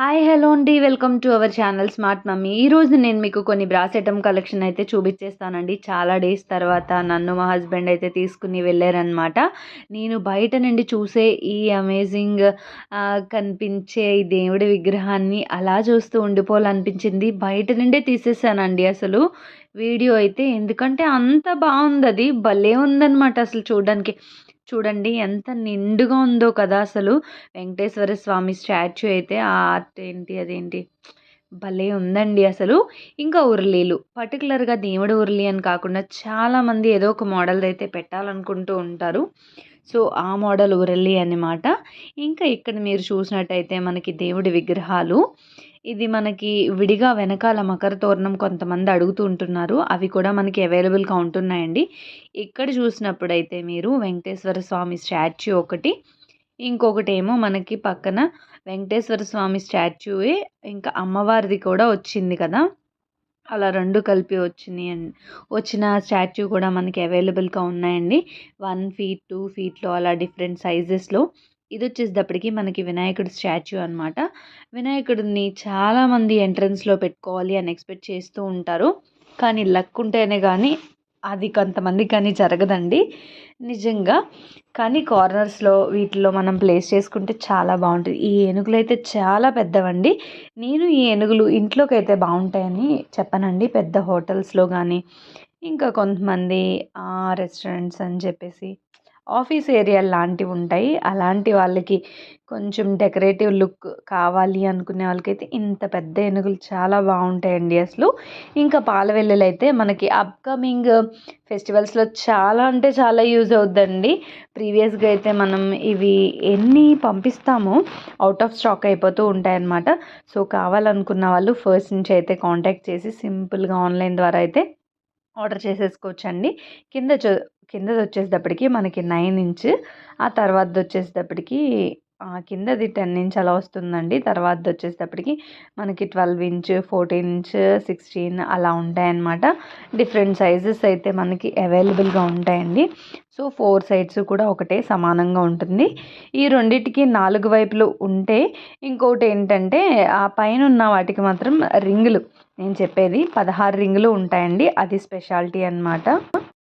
Hi hello అండి. Welcome to our channel smart mummy. ఈరోజు నేను మీకు కొన్ని బ్రాస్ ఐటమ్ కలెక్షన్ అయితే చూపించేస్తానండి. చాలా డేస్ తర్వాత నన్ను మా హస్బెండ్ అయితే తీసుకుని వెళ్ళారనమాట నేను బయట నుండి చూసే ఈ అమేజింగ్ కనిపించే ఈ దేవుడి విగ్రహాన్ని అలా చూస్తూ ఉండిపోవాలనిపించింది. బయట నుండే తీసేసానండి అసలు. వీడియో అయితే ఎందుకంటే అంత బాగుంది అది. భలే ఉందన్నమాట అసలు చూడడానికి. చూడండి ఎంత నిండుగా ఉందో కదా అసలు. వెంకటేశ్వర స్వామి స్టాచ్యూ అయితే ఆ ఆర్ట్ ఏంటి అదేంటి? భలే ఉందండి అసలు. ఇంకా ఉర్లీలు. పర్టికులర్గా దేవుడు ఉర్లీ అని కాకుండా చాలామంది ఏదో ఒక మోడల్ అయితే పెట్టాలనుకుంటూ ఉంటారు. సో ఆ మోడల్ ఉరల్లి అనమాట ఇంకా ఇక్కడ మీరు చూసినట్టయితే మనకి దేవుడి విగ్రహాలు. ఇది మనకి విడిగా వెనకాల మకర తోరణం కొంతమంది అడుగుతూ ఉంటున్నారు. అవి కూడా మనకి అవైలబుల్గా ఉంటున్నాయండి. ఇక్కడ చూసినప్పుడైతే మీరు వెంకటేశ్వర స్వామి స్టాచ్యూ ఒకటి ఇంకొకటి ఏమో మనకి పక్కన వెంకటేశ్వర స్వామి స్టాచ్యూయే ఇంకా అమ్మవారిది కూడా వచ్చింది కదా. అలా రెండు కలిపి వచ్చినాయి వచ్చిన స్టాచ్యూ కూడా మనకి అవైలబుల్గా ఉన్నాయండి. వన్ ఫీట్ టూ ఫీట్లో అలా డిఫరెంట్ సైజెస్లో ఇది వచ్చేటప్పటికి మనకి వినాయకుడి స్టాచ్యూ అనమాట వినాయకుడిని చాలామంది ఎంట్రన్స్లో పెట్టుకోవాలి అని ఎక్స్పెక్ట్ చేస్తూ ఉంటారు. కానీ లక్ ఉంటేనే కానీ అది కొంతమంది కానీ జరగదండి. నిజంగా. కానీ కార్నర్స్లో వీటిలో మనం ప్లేస్ చేసుకుంటే చాలా బాగుంటుంది. ఈ ఏనుగులు అయితే చాలా పెద్దవండి. నేను ఈ ఏనుగులు ఇంట్లోకి అయితే బాగుంటాయని చెప్పనండి. పెద్ద హోటల్స్లో కానీ ఇంకా కొంతమంది రెస్టారెంట్స్ అని చెప్పేసి ఆఫీస్ ఏరియా లాంటివి ఉంటాయి. అలాంటి వాళ్ళకి కొంచెం డెకరేటివ్ లుక్ కావాలి అనుకునే వాళ్ళకైతే ఇంత పెద్ద ఏనుగులు చాలా బాగుంటాయండి అసలు. ఇంకా పాలవెల్లులు అయితే మనకి అప్కమింగ్ ఫెస్టివల్స్లో చాలా అంటే చాలా యూజ్ అవుద్దండి. ప్రీవియస్గా అయితే మనం ఇవి ఎన్ని పంపిస్తామో అవుట్ ఆఫ్ స్టాక్ అయిపోతూ ఉంటాయన్నమాట. సో కావాలనుకున్న వాళ్ళు ఫస్ట్ నుంచి అయితే కాంటాక్ట్ చేసి సింపుల్గా ఆన్లైన్ ద్వారా అయితే ఆర్డర్ చేసేసుకోవచ్చండి. కింద కిందది వచ్చేటప్పటికి మనకి నైన్ ఇంచ్ ఆ తర్వాత వచ్చేసేటప్పటికి కిందది టెన్ ఇంచ్ అలా వస్తుందండి. తర్వాత వచ్చేటప్పటికి మనకి twelve inch fourteen inch sixteen అలా ఉంటాయన్నమాట. డిఫరెంట్ సైజెస్ అయితే మనకి అవైలబుల్గా ఉంటాయండి. సో ఫోర్ సైడ్స్ కూడా ఒకటే సమానంగా ఉంటుంది. ఈ రెండింటికి నాలుగు వైపులు ఉంటే ఇంకోటి ఏంటంటే ఆ పైన ఉన్న వాటికి మాత్రం రింగులు నేను చెప్పేది పదహారు రింగులు ఉంటాయండి. అది స్పెషాలిటీ అనమాట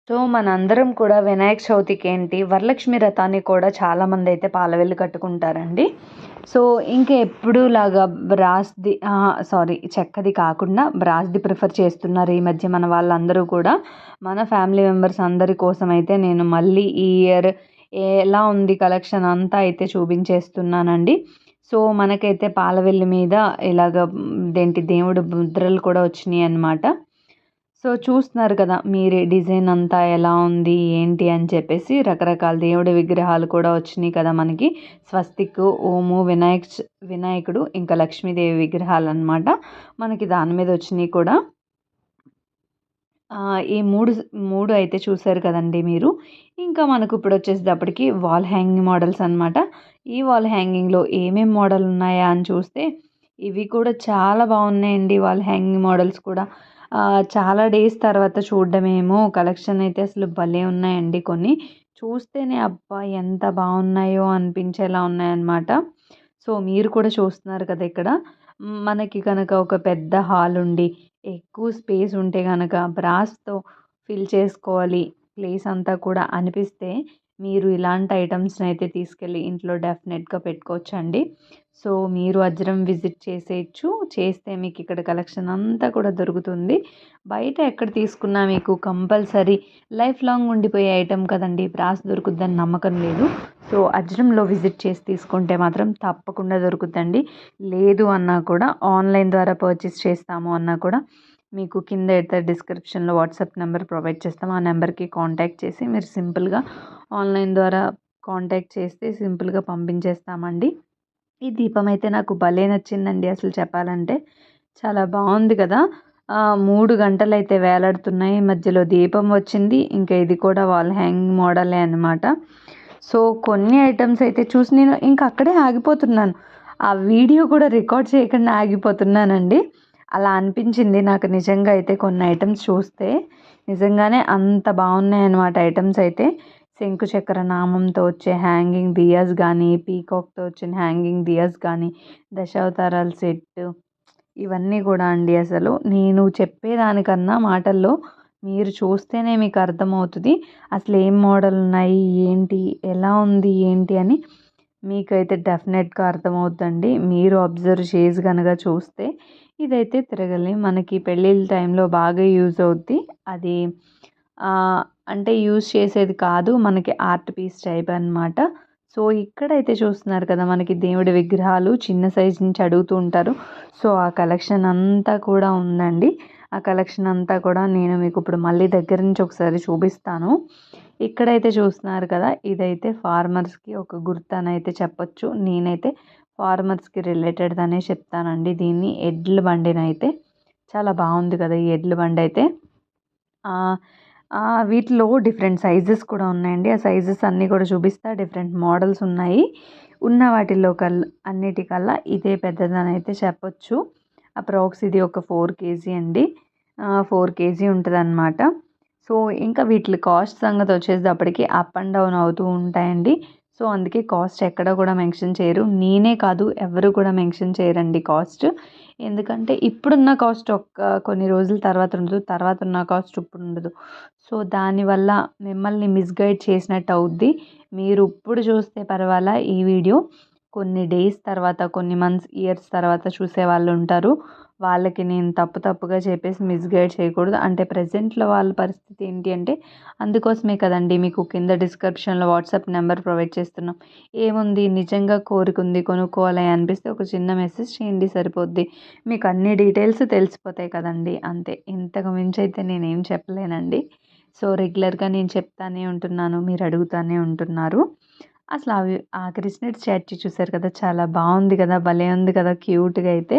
సో మనందరం కూడా వినాయక చవితికి ఏంటి వరలక్ష్మి రథాన్ని కూడా చాలామంది అయితే పాలవెల్లి కట్టుకుంటారండి. సో ఇంకా ఎప్పుడులాగా బ్రాస్ది సారీ చెక్కది కాకుండా బ్రాస్ది ప్రిఫర్ చేస్తున్నారు ఈ మధ్య మన వాళ్ళందరూ కూడా. మన ఫ్యామిలీ మెంబర్స్ అందరి కోసం అయితే నేను మళ్ళీ ఈ ఇయర్ ఎలా ఉంది కలెక్షన్ అంతా అయితే చూపించేస్తున్నానండి. సో మనకైతే పాలవెల్లి మీద ఇలాగ దేంటి దేవుడు ముద్రలు కూడా వచ్చినాయి అన్నమాట సో చూస్తున్నారు కదా మీరే డిజైన్ అంతా ఎలా ఉంది ఏంటి అని చెప్పేసి రకరకాల దేవుడి విగ్రహాలు కూడా వచ్చినాయి కదా మనకి. స్వస్తిక్ ఓము వినాయక్ వినాయకుడు ఇంకా లక్ష్మీదేవి విగ్రహాలు అనమాట మనకి దాని మీద వచ్చినాయి కూడా. ఈ మూడు మూడు అయితే చూసారు కదండి మీరు. ఇంకా మనకు ఇప్పుడు వచ్చేసేటప్పటికి వాల్ హ్యాంగింగ్ మోడల్స్ అనమాట ఈ వాల్ హ్యాంగింగ్లో ఏమేమి మోడల్ ఉన్నాయా అని చూస్తే ఇవి కూడా చాలా బాగున్నాయండి వాల్ హ్యాంగింగ్ మోడల్స్ కూడా. చాలా డేస్ తర్వాత చూడడమేమో. కలెక్షన్ అయితే అసలు భలే ఉన్నాయండి కొన్ని. చూస్తేనే అబ్బా! ఎంత బాగున్నాయో అనిపించేలా ఉన్నాయన్నమాట. సో మీరు కూడా చూస్తున్నారు కదా ఇక్కడ. మనకి కనుక ఒక పెద్ద హాల్ ఉండి ఎక్కువ స్పేస్ ఉంటే కనుక బ్రాస్తో ఫిల్ చేసుకోవాలి ప్లేస్ అంతా కూడా అనిపిస్తే మీరు ఇలాంటి ఐటమ్స్ని అయితే తీసుకెళ్ళి ఇంట్లో డెఫినెట్గా పెట్టుకోవచ్చండి. సో మీరు వజ్రం విజిట్ చేసేయచ్చు చేస్తే మీకు ఇక్కడ కలెక్షన్ అంతా కూడా దొరుకుతుంది. బయట ఎక్కడ తీసుకున్నా మీకు కంపల్సరీ లైఫ్ లాంగ్ ఉండిపోయే ఐటెం కదండి. బ్రాస్ దొరుకుద్దని నమ్మకం లేదు. సో అజ్రంలో విజిట్ చేసి తీసుకుంటే మాత్రం తప్పకుండా దొరుకుద్దండి. లేదు అన్నా కూడా ఆన్లైన్ ద్వారా పర్చేస్ చేస్తాము అన్నా కూడా మీకు కింద అయితే డిస్క్రిప్షన్లో వాట్సాప్ నెంబర్ ప్రొవైడ్ చేస్తాం ఆ నెంబర్కి కాంటాక్ట్ చేసి మీరు సింపుల్గా ఆన్లైన్ ద్వారా కాంటాక్ట్ చేస్తే సింపుల్గా పంపించేస్తామండి. ఈ దీపం అయితే నాకు భలే నచ్చిందండి అసలు చెప్పాలంటే. చాలా బాగుంది కదా. మూడు గంటలు అయితే వేలాడుతున్నాయి. మధ్యలో దీపం వచ్చింది. ఇంకా ఇది కూడా వాల్ హ్యాంగ్ మోడలే అనమాట సో కొన్ని ఐటమ్స్ అయితే చూసి నేను ఇంకా అక్కడే ఆగిపోతున్నాను. ఆ వీడియో కూడా రికార్డ్ చేయకుండా ఆగిపోతున్నానండి. అలా అనిపించింది నాకు నిజంగా అయితే కొన్ని ఐటమ్స్ చూస్తే. నిజంగానే అంత బాగున్నాయి అన్నమాట ఐటమ్స్ అయితే. శంకు చక్ర నామంతో వచ్చే హ్యాంగింగ్ దియాస్ కానీ పీకాక్తో వచ్చిన హ్యాంగింగ్ దియాస్ కానీ దశావతారాల సెట్ ఇవన్నీ కూడా అండి అసలు. నేను చెప్పేదానికన్నా మాటల్లో మీరు చూస్తేనే మీకు అర్థమవుతుంది. అసలు ఏం మోడల్ ఉన్నాయి ఏంటి ఎలా ఉంది ఏంటి అని మీకైతే డెఫినెట్గా అర్థమవుతుందండి మీరు అబ్జర్వ్ చేసి కనుక చూస్తే ఇదైతే తిరగలి. మనకి పెళ్ళిళ్ళ టైంలో బాగా యూజ్ అవుద్ది. అది అంటే యూజ్ చేసేది కాదు మనకి ఆర్ట్ పీస్ టైప్ అనమాట సో ఇక్కడైతే చూస్తున్నారు కదా మనకి దేవుడి విగ్రహాలు చిన్న సైజ్ నుంచి అడుగుతూ ఉంటారు. సో ఆ కలెక్షన్ అంతా కూడా ఉందండి. ఆ కలెక్షన్ అంతా కూడా నేను మీకు ఇప్పుడు మళ్ళీ దగ్గర నుంచి ఒకసారి చూపిస్తాను. ఇక్కడైతే చూస్తున్నారు కదా ఇదైతే ఫార్మర్స్కి ఒక గుర్తు అని అయితే చెప్పొచ్చు. నేనైతే ఫార్మర్స్కి రిలేటెడ్ అనే చెప్తానండి. దీన్ని ఎడ్ల బండినైతే. చాలా బాగుంది కదా ఈ ఎడ్ల బండి అయితే. వీటిలో డిఫరెంట్ సైజెస్ కూడా ఉన్నాయండి. ఆ సైజెస్ అన్నీ కూడా చూపిస్తా. డిఫరెంట్ మోడల్స్ ఉన్నాయి. ఉన్న వాటిల్లో కల్లా అన్నిటికల్లా ఇదే పెద్దదని అయితే చెప్పొచ్చు. అప్రాక్స్ ఇది ఒక ఫోర్ కేజీ అండి. ఫోర్ కేజీ ఉంటుంది అనమాట సో ఇంకా వీటి కాస్ట్ సంగతి వచ్చేటప్పటికి అప్ అండ్ డౌన్ అవుతూ ఉంటాయండి. సో అందుకే కాస్ట్ ఎక్కడ కూడా మెన్షన్ చేయరు. నేనే కాదు ఎవరు కూడా మెన్షన్ చేయరండి కాస్ట్. ఎందుకంటే ఇప్పుడున్న కాస్ట్ ఒక్క కొన్ని రోజుల తర్వాత ఉండదు తర్వాత ఉన్న కాస్ట్ ఇప్పుడు ఉండదు. సో దానివల్ల మిమ్మల్ని మిస్గైడ్ చేసినట్టు అవుద్ది. మీరు ఇప్పుడు చూస్తే పర్వాలా ఈ వీడియో కొన్ని డేస్ తర్వాత కొన్ని మంత్స్ ఇయర్స్ తర్వాత చూసే వాళ్ళు ఉంటారు. వాళ్ళకి నేను తప్పు తప్పుగా చెప్పేసి మిస్గైడ్ చేయకూడదు. అంటే ప్రజెంట్లో వాళ్ళ పరిస్థితి ఏంటి అంటే అందుకోసమే కదండి మీకు కింద డిస్క్రిప్షన్లో వాట్సాప్ నెంబర్ ప్రొవైడ్ చేస్తున్నాం. ఏముంది? నిజంగా కోరికుంది కొనుక్కోవాలి అనిపిస్తే ఒక చిన్న మెసేజ్ చేయండి సరిపోద్ది. మీకు అన్ని డీటెయిల్స్ తెలిసిపోతాయి కదండి. అంతే. ఇంతకు మించి అయితే నేనేం చెప్పలేనండి. సో రెగ్యులర్గా నేను చెప్తానే ఉంటున్నాను మీరు అడుగుతానే ఉంటున్నారు. అసలు అవి ఆ కృష్ణుడి స్టాచ్యూ చూసారు కదా చాలా బాగుంది కదా భలే ఉంది కదా క్యూట్గా అయితే.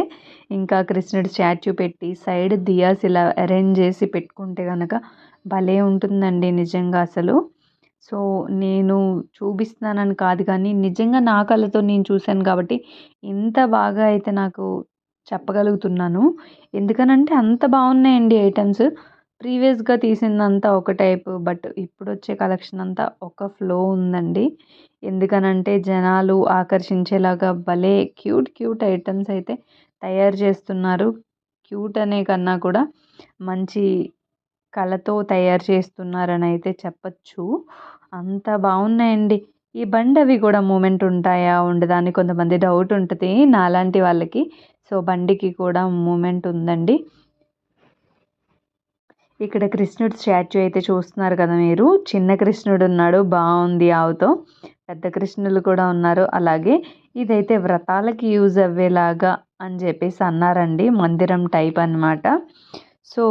ఇంకా కృష్ణుడి స్టాచ్యూ పెట్టి సైడ్ దియాస్ ఇలా అరేంజ్ చేసి పెట్టుకుంటే కనుక భలే ఉంటుందండి నిజంగా అసలు. సో నేను చూపిస్తున్నానని కాదు కానీ నిజంగా నా కళ్ళతో నేను చూశాను కాబట్టి ఇంత బాగా అయితే నాకు చెప్పగలుగుతున్నాను. ఎందుకనంటే అంత బాగున్నాయండి ఐటమ్స్. ప్రీవియస్గా తీసిందంతా ఒక టైపు బట్ ఇప్పుడు వచ్చే కలెక్షన్ అంతా ఒక ఫ్లో ఉందండి. ఎందుకనంటే జనాలు ఆకర్షించేలాగా భలే క్యూట్ క్యూట్ ఐటమ్స్ అయితే తయారు చేస్తున్నారు. క్యూట్ అనే కన్నా కూడా మంచి కళతో తయారు చేస్తున్నారని అయితే చెప్పచ్చు. అంత బాగున్నాయండి ఈ బండి అవి కూడా మూమెంట్ ఉంటాయా ఉండదా అని కొంతమంది డౌట్ ఉంటుంది నాలాంటి వాళ్ళకి. సో బండికి కూడా మూమెంట్ ఉందండి. ఇక్కడ కృష్ణుడు స్టాచ్యూ అయితే చూస్తున్నారు కదా మీరు. చిన్న కృష్ణుడు ఉన్నాడు బాగుంది ఆవుతో. పెద్ద కృష్ణులు కూడా ఉన్నారు. అలాగే ఇదైతే వ్రతాలకి యూజ్ అవ్వేలాగా అని చెప్పేసి అన్నారండి. మందిరం టైప్ అనమాట సో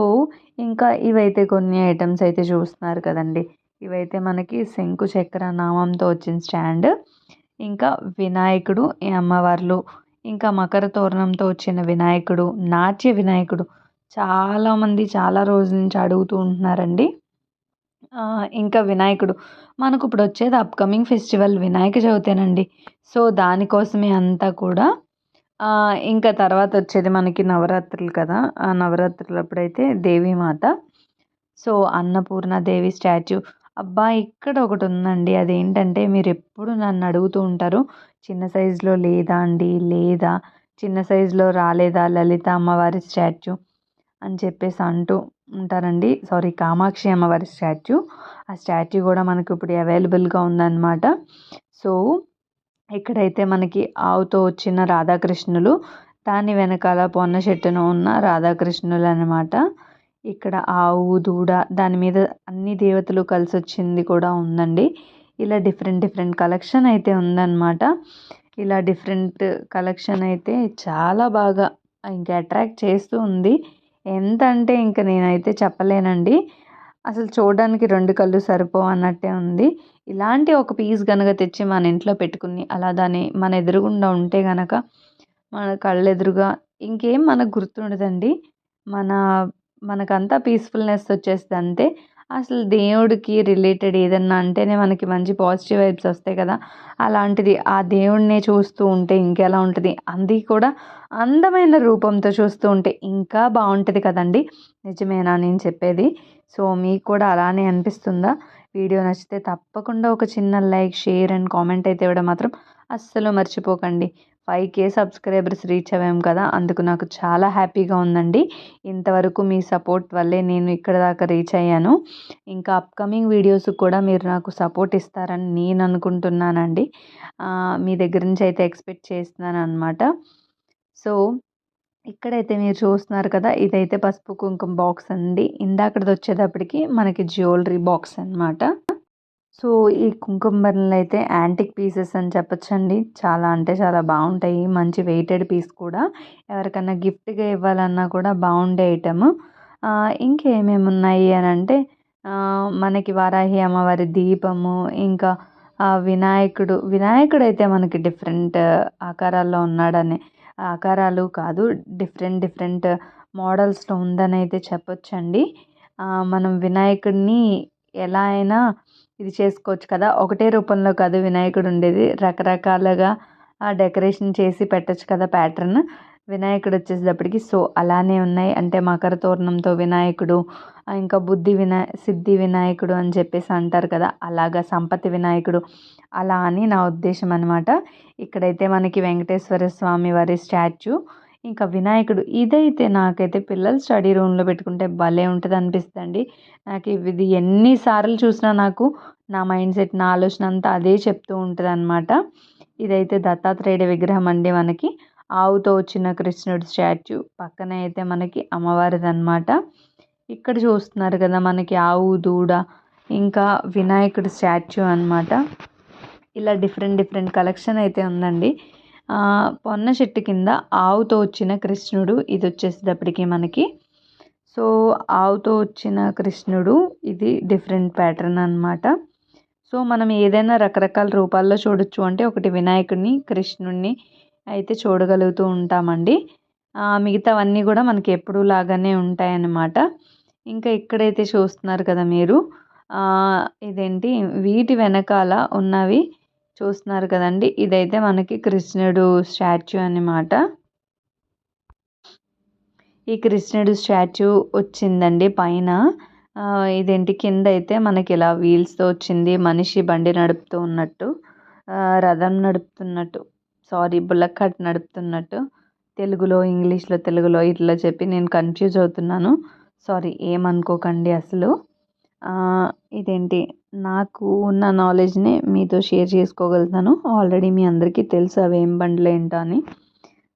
ఇంకా ఇవైతే కొన్ని ఐటమ్స్ అయితే చూస్తున్నారు కదండి. ఇవైతే మనకి శంకు చక్ర నామంతో వచ్చిన స్టాండ్. ఇంకా వినాయకుడు ఈ అమ్మవార్లు. ఇంకా మకర తోరణంతో వచ్చిన వినాయకుడు నాట్య వినాయకుడు. చాలామంది చాలా రోజుల నుంచి అడుగుతూ ఉంటున్నారండి. ఇంకా వినాయకుడు. మనకు ఇప్పుడు వచ్చేది అప్కమింగ్ ఫెస్టివల్ వినాయక చవితేనండి. సో దానికోసమే అంతా కూడా. ఇంకా తర్వాత వచ్చేది మనకి నవరాత్రులు కదా. ఆ నవరాత్రులు అప్పుడైతే Devi Mata. So Annapurna Devi statue. అబ్బా ఇక్కడ ఒకటి ఉందండి. అదేంటంటే మీరు ఎప్పుడు నన్ను అడుగుతూ ఉంటారు చిన్న సైజులో లేదా అండి? లేదా? చిన్న సైజులో రాలేదా? లలిత అమ్మవారి స్టాచ్యూ. అని చెప్పేసి అంటూ ఉంటారండి. సారీ కామాక్షి అమ్మవారి స్టాచ్యూ. ఆ స్టాచ్యూ కూడా మనకు ఇప్పుడు అవైలబుల్గా ఉందన్నమాట. సో ఇక్కడైతే మనకి ఆవుతో వచ్చిన రాధాకృష్ణులు దాని వెనకాల పొన్న చెట్టున ఉన్న రాధాకృష్ణులు అనమాట ఇక్కడ ఆవు దూడ దాని మీద అన్ని దేవతలు కలిసి వచ్చింది కూడా ఉందండి. ఇలా డిఫరెంట్ డిఫరెంట్ కలెక్షన్ అయితే ఉందన్నమాట. ఇలా డిఫరెంట్ కలెక్షన్ అయితే చాలా బాగా ఇంకా అట్రాక్ట్ చేస్తూ ఉంది. ఎంత అంటే ఇంక నేనైతే చెప్పలేనండి. అసలు చూడడానికి రెండు కళ్ళు సరిపోవు అన్నట్టే ఉంది. ఇలాంటి ఒక పీస్ కనుక తెచ్చి మన ఇంట్లో పెట్టుకుని అలా దాన్ని మన ఎదురుగుండా ఉంటే కనుక మన కళ్ళెదురుగా ఇంకేం మనకు గుర్తుండదండి. మన మనకంతా పీస్ఫుల్నెస్ వచ్చేస్తుంది అంతే అసలు దేవుడికి రిలేటెడ్ ఏదన్నా అంటేనే మనకి మంచి పాజిటివ్ వైబ్స్ వస్తాయి కదా. అలాంటిది ఆ దేవుడినే చూస్తూ ఉంటే ఇంకెలా ఉంటుంది? అది కూడా అందమైన రూపంతో చూస్తూ ఉంటే ఇంకా బాగుంటుంది కదండి. నిజమేనా నేను చెప్పేది? సో మీకు కూడా అలానే అనిపిస్తుందా? వీడియో నచ్చితే తప్పకుండా ఒక చిన్న లైక్ షేర్ అండ్ కామెంట్ అయితే ఇవ్వడం మాత్రం అస్సలు మర్చిపోకండి. ఫైవ్ కే సబ్స్క్రైబర్స్ రీచ్ అవ్వాము కదా అందుకు నాకు చాలా హ్యాపీగా ఉందండి. ఇంతవరకు మీ సపోర్ట్ వల్లే నేను ఇక్కడ దాకా రీచ్ అయ్యాను. ఇంకా అప్కమింగ్ వీడియోస్ కూడా మీరు నాకు సపోర్ట్ ఇస్తారని నేను అనుకుంటున్నానండి. మీ దగ్గర నుంచి అయితే ఎక్స్పెక్ట్ చేస్తున్నాను అనమాట సో ఇక్కడైతే మీరు చూస్తున్నారు కదా ఇదైతే పసుపు కుంకుమ బాక్స్ అండి. ఇందాకది వచ్చేటప్పటికి మనకి జ్యువెలరీ బాక్స్ అనమాట సో ఈ కుంకుమ బర్రెలు అయితే యాంటిక్ పీసెస్ అని చెప్పొచ్చండి. చాలా అంటే చాలా బాగుంటాయి మంచి వెయిటెడ్ పీస్ కూడా. ఎవరికన్నా గిఫ్ట్గా ఇవ్వాలన్నా కూడా బాగుండే ఐటమ్. ఇంకేమేమి ఉన్నాయి అని అంటే మనకి వారాహి అమ్మవారి దీపము ఇంకా వినాయకుడు వినాయకుడు. అయితే మనకి డిఫరెంట్ ఆకారాల్లో ఉన్నాడని ఆకారాలు కాదు. డిఫరెంట్ డిఫరెంట్ మోడల్స్లో ఉందని అయితే చెప్పొచ్చండి మనం వినాయకుడిని ఎలా అయినా ఇది చేసుకోవచ్చు కదా. ఒకటే రూపంలో కాదు వినాయకుడు ఉండేది. రకరకాలుగా డెకరేషన్ చేసి పెట్టచ్చు కదా ప్యాటర్న్. వినాయకుడు వచ్చేసేటప్పటికి సో అలానే ఉన్నాయి. అంటే మకర తోరణంతో వినాయకుడు ఇంకా బుద్ధి వినాయ సిద్ధి వినాయకుడు అని చెప్పేసి అంటారు కదా. అలాగా సంపతి వినాయకుడు. అలా అని నా ఉద్దేశం అనమాట ఇక్కడైతే మనకి వెంకటేశ్వర స్వామి వారి స్టాచ్యూ. ఇంకా వినాయకుడు ఇదైతే నాకైతే పిల్లలు స్టడీ రూమ్లో పెట్టుకుంటే భలే ఉంటుంది అనిపిస్తుంది నాకు ఇది ఎన్నిసార్లు చూసినా నాకు నా మైండ్ సెట్ నా ఆలోచన అంతా అదే చెప్తూ ఉంటుంది అనమాట ఇదైతే దత్తాత్రేయుడి విగ్రహం అండి మనకి. ఆవుతో వచ్చిన కృష్ణుడి స్టాచ్యూ పక్కన అయితే మనకి అమ్మవారిది అనమాట ఇక్కడ చూస్తున్నారు కదా మనకి ఆవు దూడ ఇంకా వినాయకుడి స్టాచ్యూ అనమాట ఇలా డిఫరెంట్ డిఫరెంట్ కలెక్షన్ అయితే ఉందండి. పొన్న చెట్టు కింద ఆవుతో వచ్చిన కృష్ణుడు ఇది వచ్చేసేటప్పటికి మనకి. సో ఆవుతో వచ్చిన కృష్ణుడు ఇది డిఫరెంట్ ప్యాటర్న్ అనమాట సో మనం ఏదైనా రకరకాల రూపాల్లో చూడొచ్చు అంటే ఒకటి వినాయకుడిని కృష్ణుడిని అయితే చూడగలుగుతూ ఉంటామండి. మిగతావన్నీ కూడా మనకి ఎప్పుడూ లాగానే ఉంటాయన్నమాట. ఇంకా ఇక్కడైతే చూస్తున్నారు కదా మీరు ఇదేంటి? వీటి వెనకాల ఉన్నవి చూస్తున్నారు కదండి. ఇదైతే మనకి కృష్ణుడు స్టాచ్యూ అనమాట ఈ కృష్ణుడు స్టాచ్యూ వచ్చిందండి పైన. ఇదేంటి కింద అయితే మనకి ఇలా వీల్స్తో వచ్చింది. మనిషి బండి నడుపుతూ ఉన్నట్టు. రథం నడుపుతున్నట్టు. సారీ బుల్లక్కట్ నడుపుతున్నట్టు. తెలుగులో ఇంగ్లీష్లో తెలుగులో ఇట్లా చెప్పి నేను కన్ఫ్యూజ్ అవుతున్నాను. సారీ ఏమనుకోకండి అసలు. ఇదేంటి? నాకు ఉన్న నాలెడ్జ్ని మీతో షేర్ చేసుకోగలుగుతాను. ఆల్రెడీ మీ అందరికీ తెలుసు అవి ఏం బండ్లు ఏంటో అని.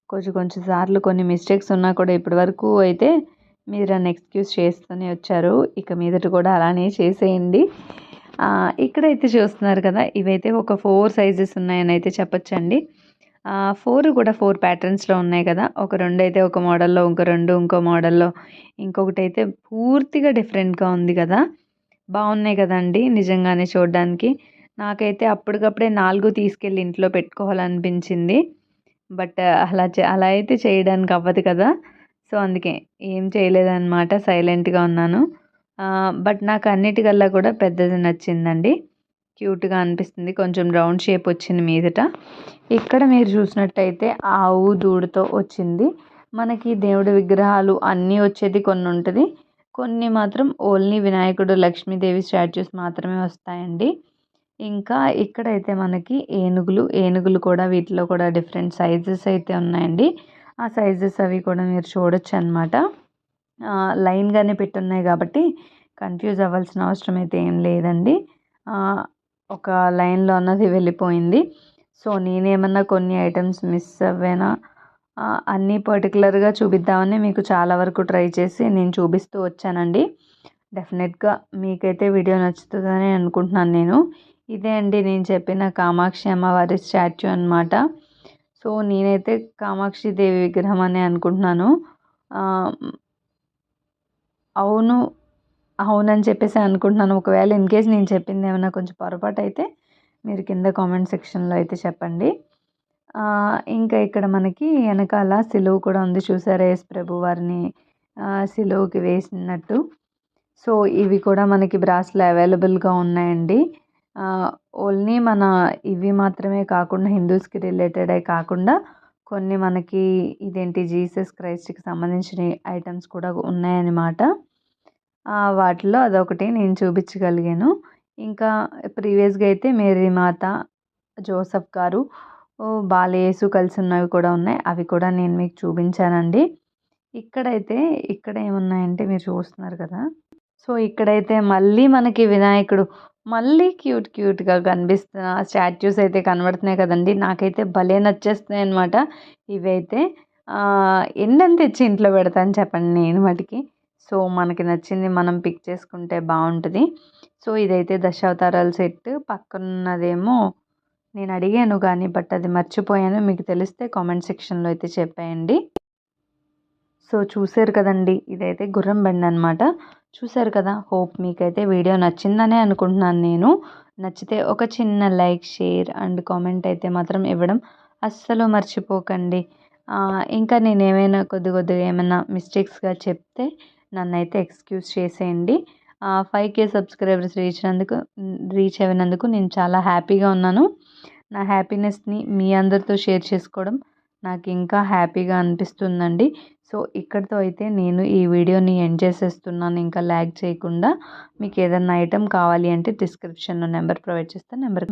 కొంచెం కొంచెం సార్లు కొన్ని మిస్టేక్స్ ఉన్నా కూడా ఇప్పటివరకు అయితే మీరు నన్ను ఎక్స్క్యూజ్ చేస్తూనే వచ్చారు. ఇక మీదట కూడా అలానే చేసేయండి. ఇక్కడైతే చూస్తున్నారు కదా ఇవైతే ఒక ఫోర్ సైజెస్ ఉన్నాయని అయితే చెప్పొచ్చండి. ఫోర్ కూడా ఫోర్ ప్యాటర్న్స్లో ఉన్నాయి కదా ఒక రెండు అయితే ఒక మోడల్లో ఇంకో రెండు ఇంకో మోడల్లో ఇంకొకటి అయితే పూర్తిగా డిఫరెంట్గా ఉంది కదా. బాగున్నాయి కదండి నిజంగానే చూడడానికి. నాకైతే అప్పటికప్పుడే నాలుగు తీసుకెళ్ళి ఇంట్లో పెట్టుకోవాలనిపించింది. బట్ అలా అలా అయితే చేయడానికి అవ్వదు కదా. సో అందుకే ఏం చేయలేదన్నమాట సైలెంట్గా ఉన్నాను. బట్ నాకు అన్నిటికల్లా కూడా పెద్దది నచ్చిందండి. క్యూట్గా అనిపిస్తుంది. కొంచెం రౌండ్ షేప్ వచ్చింది మీదట. ఇక్కడ మీరు చూసినట్టయితే ఆవు దూడతో వచ్చింది. మనకి దేవుడి విగ్రహాలు అన్నీ వచ్చేది కొన్ని ఉంటుంది కొన్ని మాత్రం ఓన్లీ వినాయకుడు లక్ష్మీదేవి స్టాచ్యూస్ మాత్రమే వస్తాయండి. ఇంకా ఇక్కడైతే మనకి ఏనుగులు ఏనుగులు కూడా వీటిలో కూడా డిఫరెంట్ సైజెస్ అయితే ఉన్నాయండి. ఆ సైజెస్ అవి కూడా మీరు చూడొచ్చు అనమాట లైన్గానే పెట్టున్నాయి కాబట్టి కన్ఫ్యూజ్ అవ్వాల్సిన అవసరం అయితే ఏం లేదండి. ఒక లైన్లో అన్నది వెళ్ళిపోయింది. సో నేనేమన్నా కొన్ని ఐటమ్స్ మిస్ అవ్వేనా? అన్నీ పర్టికులర్గా చూపిద్దామని మీకు చాలా వరకు ట్రై చేసి నేను చూపిస్తూ వచ్చానండి. డెఫినెట్గా మీకైతే వీడియో నచ్చుతుందని అనుకుంటున్నాను నేను. ఇదే అండి నేను చెప్పిన కామాక్షి అమ్మవారి స్టాచ్యూ అనమాట సో నేనైతే కామాక్షి దేవి విగ్రహం అని అనుకుంటున్నాను. అవును అవునని చెప్పేసి అనుకుంటున్నాను. ఒకవేళ ఇన్ కేస్ నేను చెప్పింది ఏమైనా కొంచెం పొరపాటు అయితే మీరు కింద కామెంట్ సెక్షన్లో అయితే చెప్పండి. ఇంకా ఇక్కడ మనకి వెనకాల సిలువ కూడా ఉంది చూసారా? యేసు ప్రభు వారిని సిలువకి వేసినట్టు. సో ఇవి కూడా మనకి బ్రాస్లో అవైలబుల్గా ఉన్నాయండి. ఓన్లీ మన ఇవి మాత్రమే కాకుండా హిందూస్కి రిలేటెడ్ కాకుండా కొన్ని మనకి ఇదేంటి జీసస్ క్రైస్ట్కి సంబంధించిన ఐటమ్స్ కూడా ఉన్నాయన్నమాట. వాటిలో అదొకటి నేను చూపించగలిగాను. ఇంకా ప్రీవియస్గా అయితే మేరీ మాత జోసఫ్ గారు బాలయేసు కలిసి ఉన్నవి కూడా ఉన్నాయి. అవి కూడా నేను మీకు చూపించానండి. ఇక్కడైతే ఇక్కడ ఏమున్నాయంటే మీరు చూస్తున్నారు కదా. సో ఇక్కడైతే మళ్ళీ మనకి వినాయకుడు మళ్ళీ క్యూట్ క్యూట్గా కనిపిస్తున్న స్టాచ్యూస్ అయితే కనబడుతున్నాయి కదండి. నాకైతే భలే నచ్చేస్తున్నాయి అనమాట ఇవైతే ఎన్నని తెచ్చి ఇంట్లో పెడతాను చెప్పండి నేను వాటికి సో మనకి నచ్చింది మనం పిక్ చేసుకుంటే బాగుంటుంది. సో ఇదైతే దశావతారాల సెట్ పక్కనున్నదేమో నేను అడిగాను కానీ బట్ అది మర్చిపోయాను. మీకు తెలిస్తే కామెంట్ సెక్షన్లో అయితే చెప్పేయండి. సో చూసారు కదండి ఇదైతే గుర్రం బండి అనమాట చూసారు కదా హోప్ మీకైతే వీడియో నచ్చిందనే అనుకుంటున్నాను నేను. నచ్చితే ఒక చిన్న లైక్ షేర్ అండ్ కామెంట్ అయితే మాత్రం ఇవ్వడం అస్సలు మర్చిపోకండి. ఇంకా నేను ఏమైనా కొద్ది కొద్దిగా ఏమైనా మిస్టేక్స్గా చెప్తే నన్ను అయితే ఎక్స్క్యూజ్ చేసేయండి. ఫైవ్ కే సబ్స్క్రైబర్స్ రీచ్ అయినందుకు రీచ్ అయినందుకు నేను చాలా హ్యాపీగా ఉన్నాను. నా హ్యాపీనెస్ని మీ అందరితో షేర్ చేసుకోవడం నాకు ఇంకా హ్యాపీగా అనిపిస్తుందండి. సో ఇక్కడితో అయితే నేను ఈ వీడియోని ఎండ్ చేసేస్తున్నాను. ఇంకా ల్యాగ్ చేయకుండా మీకు ఏదైనా ఐటెం కావాలి అంటే డిస్క్రిప్షన్లో నెంబర్ ప్రొవైడ్ చేస్తాను నెంబర్